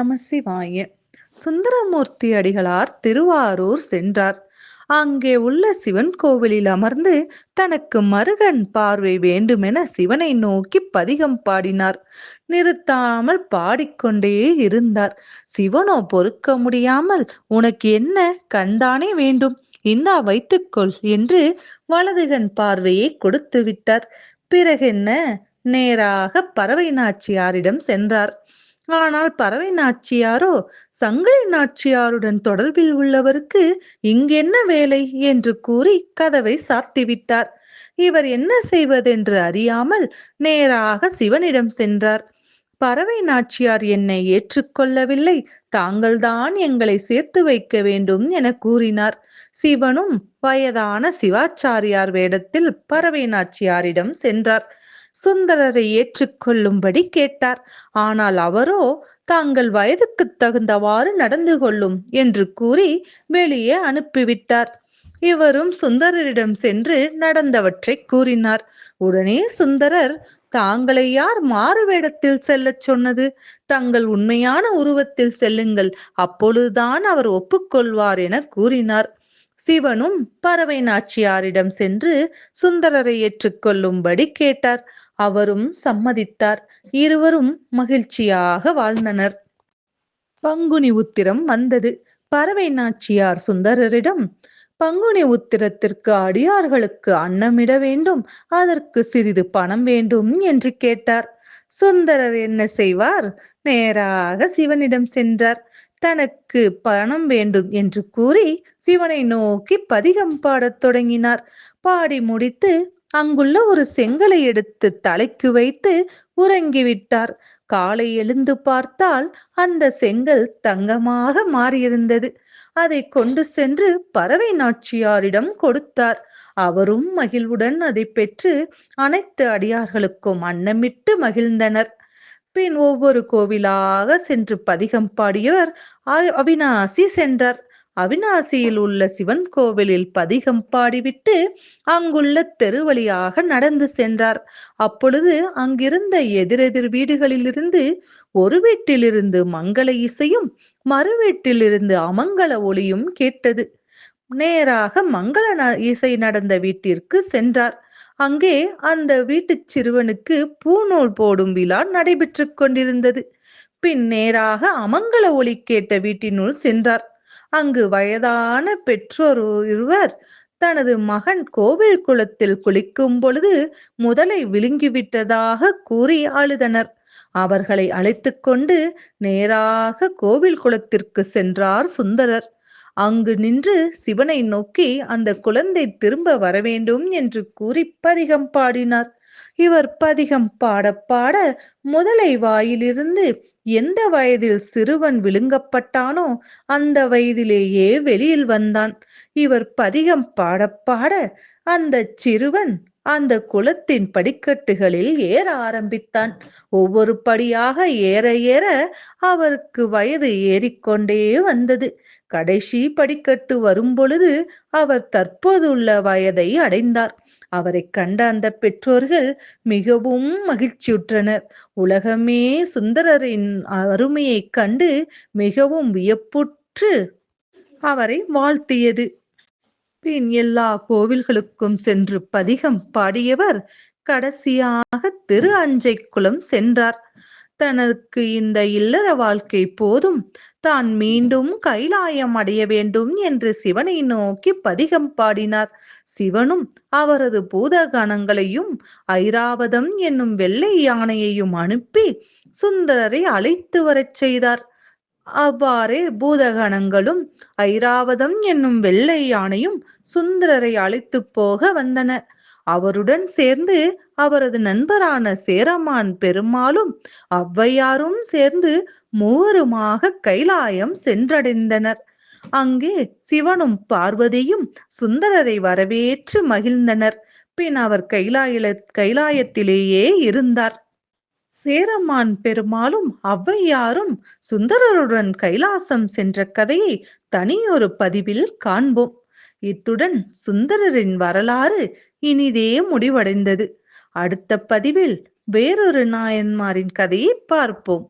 நமசிவாய. சுந்தரமூர்த்தி அடிகளார் திருவாரூர் சென்றார். அங்கே உள்ள சிவன் கோவிலில் அமர்ந்து தனக்கு மருகன் பார்வை வேண்டுமென சிவனை நோக்கி பதிகம் பாடினார். நிறுத்தாமல் பாடிக்கொண்டே இருந்தார். சிவனோ பொறுக்க முடியாமல் உனக்கு என்ன கண்தானே வேண்டும். இந்தா வைத்துக்கொள் என்று வலதுகன் பார்வையை கொடுத்து விட்டார் பிறகென்ன? நேராக பறவை நாச்சியாரிடம் சென்றார். ஆனால் பறவை நாச்சியாரோ சங்கிலி நாச்சியாருடன் தொடர்பில் உள்ளவருக்கு இங்கென்ன வேலை என்று கூறி கதவை சாத்திவிட்டார். இவர் என்ன செய்வதென்று அறியாமல் நேராக சிவனிடம் சென்றார். பறவை நாச்சியார் என்னை ஏற்றுக்கொள்ளவில்லை தாங்கள்தான் எங்களை சேர்த்து வைக்க வேண்டும் என கூறினார். சிவனும் வயதான சிவாச்சாரியார் வேடத்தில் பறவை நாச்சியாரிடம் சென்றார். சுந்தரரை ஏற்றுக்கொள்ளும்படி கேட்டார். ஆனால் அவரோ தாங்கள் வயதுக்கு தகுந்தவாறு நடந்து கொள்ளும் என்று கூறி வெளியே அனுப்பிவிட்டார். இவரும் சுந்தரரிடம் சென்று நடந்தவற்றை கூறினார். உடனே சுந்தரர் தாங்களை யார் மாறு வேடத்தில் செல்லச் சொன்னது? தங்கள் உண்மையான உருவத்தில் செல்லுங்கள் அப்பொழுதுதான் அவர் ஒப்புக்கொள்வார் என கூறினார். சிவனும் பறவை நாச்சியாரிடம் சென்று சுந்தரரை ஏற்றுக்கொள்ளும்படி கேட்டார். அவரும் சம்மதித்தார். இருவரும் மகிழ்ச்சியாக வாழ்ந்தனர். பங்குனி உத்திரம் வந்தது. பறவை நாச்சியார் சுந்தரரிடம் பங்குனி உத்திரத்திற்கு அடியார்களுக்கு அன்னமிட வேண்டும். அதற்கு சிறிது பணம் வேண்டும் என்று கேட்டார். சுந்தரர் என்ன செய்வார்? நேராக சிவனிடம் சென்றார். தனக்கு பணம் வேண்டும் என்று கூறி சிவனை நோக்கி பதிகம் பாடத் தொடங்கினார். பாடி முடித்து அங்குள்ள ஒரு செங்கலை எடுத்து தலைக்கு வைத்து உறங்கிவிட்டார் காலை எழுந்து பார்த்தால் அந்த செங்கல் தங்கமாக மாறியிருந்தது. அதை கொண்டு சென்று பறவை நாச்சியாரிடம் கொடுத்தார். அவரும் மகிழ்வுடன் அதை பெற்று அனைத்து அடியார்களுக்கும் அன்னமிட்டு மகிழ்ந்தனர். பின் ஒவ்வொரு கோவிலாக சென்று பதிகம் பாடியவர் அவினாசி சென்றார். அவினாசியில் உள்ள சிவன் கோவிலில் பதிகம் பாடிவிட்டு அங்குள்ள தெரு வழியாக நடந்து சென்றார். அப்பொழுது அங்கிருந்த எதிரெதிர் வீடுகளிலிருந்து ஒரு வீட்டிலிருந்து மங்கள இசையும் மறு வீட்டிலிருந்து அமங்கல ஒளியும் கேட்டது. நேராக மங்கள இசை நடந்த வீட்டிற்கு சென்றார். அங்கே அந்த வீட்டு சிறுவனுக்கு பூநூல் போடும் விழா நடைபெற்று கொண்டிருந்தது. பின் நேராக அமங்கல ஒளி கேட்ட வீட்டினுள் சென்றார். அங்கு வயதான பெற்றோர் இருவர் தனது மகன் கோவில் குளத்தில் குளிக்கும் பொழுது முதலை விழுங்கிவிட்டதாக கூறி அழுதனர். அவர்களை அழைத்து கொண்டு நேராக கோவில் குளத்திற்கு சென்றார் சுந்தரர். அங்கு நின்று சிவனை நோக்கி அந்த குழந்தை திரும்ப வரவேண்டும் என்று கூறி பதிகம் பாடினார். இவர் பதிகம் பாட பாட முதலை வாயிலிருந்து எந்த வயதில் சிறுவன் விழுங்கப்பட்டானோ அந்த வயதிலேயே வெளியில் வந்தான். இவர் பதிகம் பாட பாட அந்த சிறுவன் அந்த குளத்தின் படிக்கட்டுகளில் ஏற ஆரம்பித்தான். ஒவ்வொரு படியாக ஏற ஏற அவருக்கு வயது ஏறிக்கொண்டே வந்தது. கடைசி படிக்கட்டு வரும்பொழுது அவர் தற்போதுள்ள வயதை அடைந்தார். அவரை கண்ட அந்த பெற்றோர்கள் மிகவும் மகிழ்ச்சியுற்றனர். உலகமே சுந்தரரின் அருமையைக் கண்டு மிகவும் வியப்புற்று அவரை வாழ்த்தியது. பின் எல்லா கோவில்களுக்கும் சென்று பதிகம் பாடியவர் கடைசியாக திரு அஞ்சை குளம் சென்றார். தனக்கு இந்த இல்லற வாழ்க்கை போதும். தான் மீண்டும் கைலாயம் அடைய வேண்டும் என்று சிவனை நோக்கி பதிகம் பாடினார். சிவனும் அவரது பூதகணங்களையும் ஐராவதம் என்னும் வெள்ளை யானையையும் அனுப்பி சுந்தரரை அழைத்து வரச் செய்தார். அவ்வாறே பூதகணங்களும் ஐராவதம் என்னும் வெள்ளை யானையும் சுந்தரரை அழைத்து போக வந்தன. அவருடன் சேர்ந்து அவரது நண்பரான சேரமான் பெருமாளும் ஔவையாரும் சேர்ந்து மூவருமாக கைலாயம் சென்றடைந்தனர். அங்கே சிவனும் பார்வதியும் சுந்தரரை வரவேற்று மகிழ்ந்தனர். பின் அவர் கைலாய கைலாயத்திலேயே இருந்தார். சேரமான் பெருமாளும் ஔவையாரும் சுந்தரருடன் கைலாசம் சென்ற கதையை தனியொரு பதிவில் காண்போம். இத்துடன் சுந்தரரின் வரலாறு இனிதே முடிவடைந்தது. அடுத்த பதிவில் வேறொரு நாயன்மாரின் கதையை பார்ப்போம்.